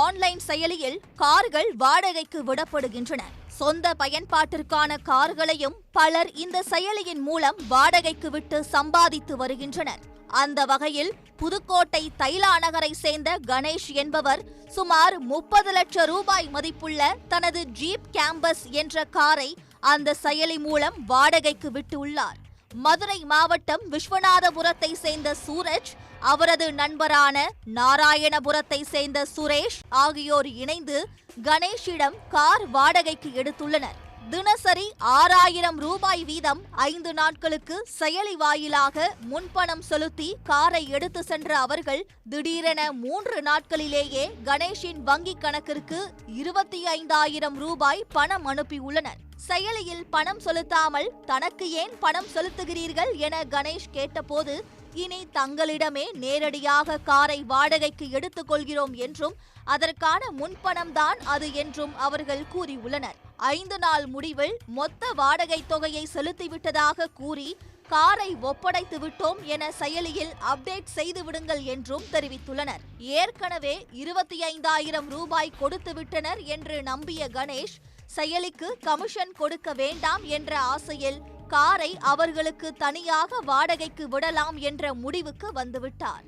Online செயலியில் கார்கள் வாடகைக்கு விடப்படுகின்றன. சொந்த பயன்பாட்டிற்கான கார்களையும் பலர் இந்த செயலியின் மூலம் வாடகைக்கு விட்டு சம்பாதித்து வருகின்றனர். அந்த வகையில் புதுக்கோட்டை தைலா நகரை சேர்ந்த கணேஷ் என்பவர் சுமார் முப்பது லட்சம் ரூபாய் மதிப்புள்ள தனது ஜீப் கேம்பஸ் என்ற காரை அந்த செயலி மூலம் வாடகைக்கு விட்டுள்ளார் மதுரை மாவட்டம் விஸ்வநாதபுரத்தை சேர்ந்த சூரஜ் அவரது நண்பரான நாராயணபுரத்தை சேர்ந்த சுரேஷ் ஆகியோர் இணைந்து கணேஷிடம் கார் வாடகைக்கு எடுத்துள்ளனர். தினசரி ஆறாயிரம் ரூபாய் வீதம் ஐந்து நாட்களுக்கு செயலி வாயிலாக முன்பணம் செலுத்தி காரை எடுத்து சென்ற அவர்கள் திடீரென மூன்று நாட்களிலேயே கணேஷின் வங்கிக் கணக்கிற்கு இருபத்தி ஐந்தாயிரம் ரூபாய் பணம் அனுப்பியுள்ளனர். செயலியில் பணம் செலுத்தாமல் தனக்கு ஏன் பணம் செலுத்துகிறீர்கள் என கணேஷ் கேட்டபோது இனி தங்களிடமே நேரடியாக காரை வாடகைக்கு எடுத்துக்கொள்கிறோம் என்றும் அதற்கான முன்பணம்தான் அது என்றும் அவர்கள் கூறியுள்ளனர். ஐந்து நாள் முடிவில் மொத்த வாடகை தொகையை செலுத்திவிட்டதாக கூறி காரை ஒப்படைத்து விட்டோம் என செயலியில் அப்டேட் செய்து விடுங்கள் என்றும் தெரிவித்துள்ளனர். ஏற்கனவே இருபத்தி ஐந்தாயிரம் ரூபாய் கொடுத்து விட்டனர் என்று நம்பிய கணேஷ் செயலிக்கு கமிஷன் கொடுக்க வேண்டாம் என்ற ஆசையில் காரை அவர்களுக்கு தனியாக வாடகைக்கு விடலாம் என்ற முடிவுக்கு வந்துவிட்டார்.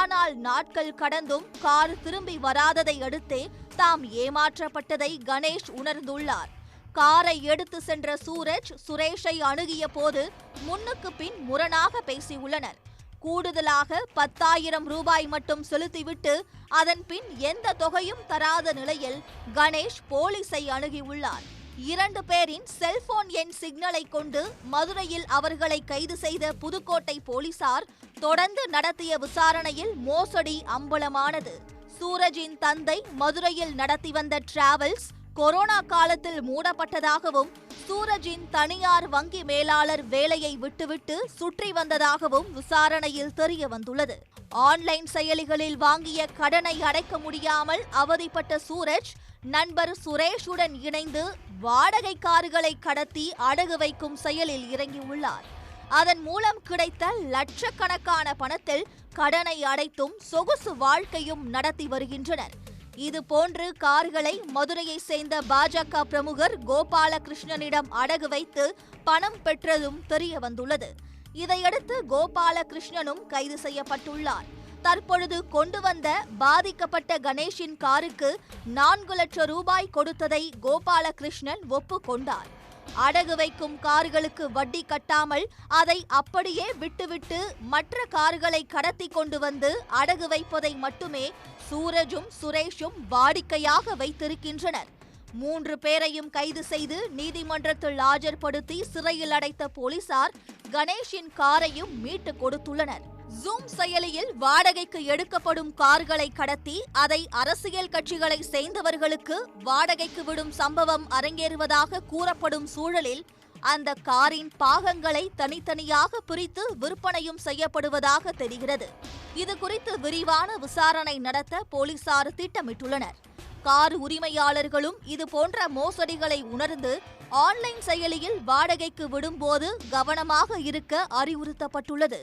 ஆனால் நாட்கள் கடந்தும் கார் திரும்பி வராததை அடுத்தே தாம் ஏமாற்றப்பட்டதை கணேஷ் உணர்ந்துள்ளார். காரை எடுத்து சென்ற சூரஜ் சுரேஷை அணுகிய போது முன்னுக்கு பின் முரணாக பேசியுள்ளனர். கூடுதலாக பத்தாயிரம் ரூபாய் மட்டும் செலுத்திவிட்டு அதன் பின் எந்த தொகையும் தராத நிலையில் கணேஷ் போலீஸை அணுகியுள்ளார். இரண்டு பேரின் செல்போன் எண் சிக்னலை கொண்டு மதுரையில் அவர்களை கைது செய்த புதுக்கோட்டை போலீசார் தொடர்ந்து நடத்திய விசாரணையில் மோசடி அம்பலமானது. சூரஜின் தந்தை மதுரையில் நடத்தி வந்த டிராவல்ஸ் கொரோனா காலத்தில் மூடப்பட்டதாகவும் சூரஜின் தனியார் வங்கி மேலாளர் வேலையை விட்டுவிட்டு சுற்றி வந்ததாகவும் விசாரணையில் தெரிய வந்துள்ளது. ஆன்லைன் செயலிகளில் வாங்கிய கடனை அடைக்க முடியாமல் அவதிப்பட்ட சூரஜ் நண்பர் சுரேஷுடன் இணைந்து வாடகை கார்களை கடத்தி அடகு வைக்கும் செயலில் இறங்கியுள்ளார். அதன் மூலம் கிடைத்த லட்சக்கணக்கான பணத்தில் கடனை அடைத்தும் சொகுசு வாழ்க்கையும் நடத்தி வருகின்றனர். இது போன்று கார்களை மதுரையை சேர்ந்த பாஜக பிரமுகர் கோபாலகிருஷ்ணனிடம் அடகு வைத்து பணம் பெற்றதும் தெரிய வந்துள்ளது. இதையடுத்து கோபாலகிருஷ்ணனும் கைது செய்யப்பட்டுள்ளார். தற்பொழுது கொண்டு வந்த பாதிக்கப்பட்ட கணேஷின் காருக்கு நான்கு லட்சம் ரூபாய் கொடுத்ததை கோபாலகிருஷ்ணன் ஒப்புக்கொண்டார். அடகு வைக்கும் கார்களுக்கு வட்டி கட்டாமல் அதை அப்படியே விட்டுவிட்டு மற்ற கார்களை கடத்தி கொண்டு வந்து அடகு வைப்பதை மட்டுமே சூரஜும் சுரேஷும் வாடிக்கையாக வைத்திருக்கின்றனர். மூன்று பேரையும் கைது செய்து நீதிமன்றத்தில் ஆஜர்படுத்தி சிறையில் அடைத்த போலீசார் கணேஷின் காரையும் மீட்டு கொடுத்துள்ளனர். ஜூம் செயலியில் வாடகைக்கு எடுக்கப்படும் கார்களை கடத்தி அதை அரசியல் கட்சிகளை சேர்ந்தவர்களுக்கு வாடகைக்கு விடும் சம்பவம் அரங்கேறுவதாக கூறப்படும் சூழலில் அந்த காரின் பாகங்களை தனித்தனியாக பிரித்து விற்பனையும் செய்யப்படுவதாக தெரிகிறது. இது குறித்து விரிவான விசாரணை நடத்த போலீசார் திட்டமிட்டுள்ளனர். கார் உரிமையாளர்களும் இது போன்ற மோசடிகளை உணர்ந்து ஆன்லைன் செயலியில் வாடகைக்கு விடும்போது கவனமாக இருக்க அறிவுறுத்தப்பட்டுள்ளது.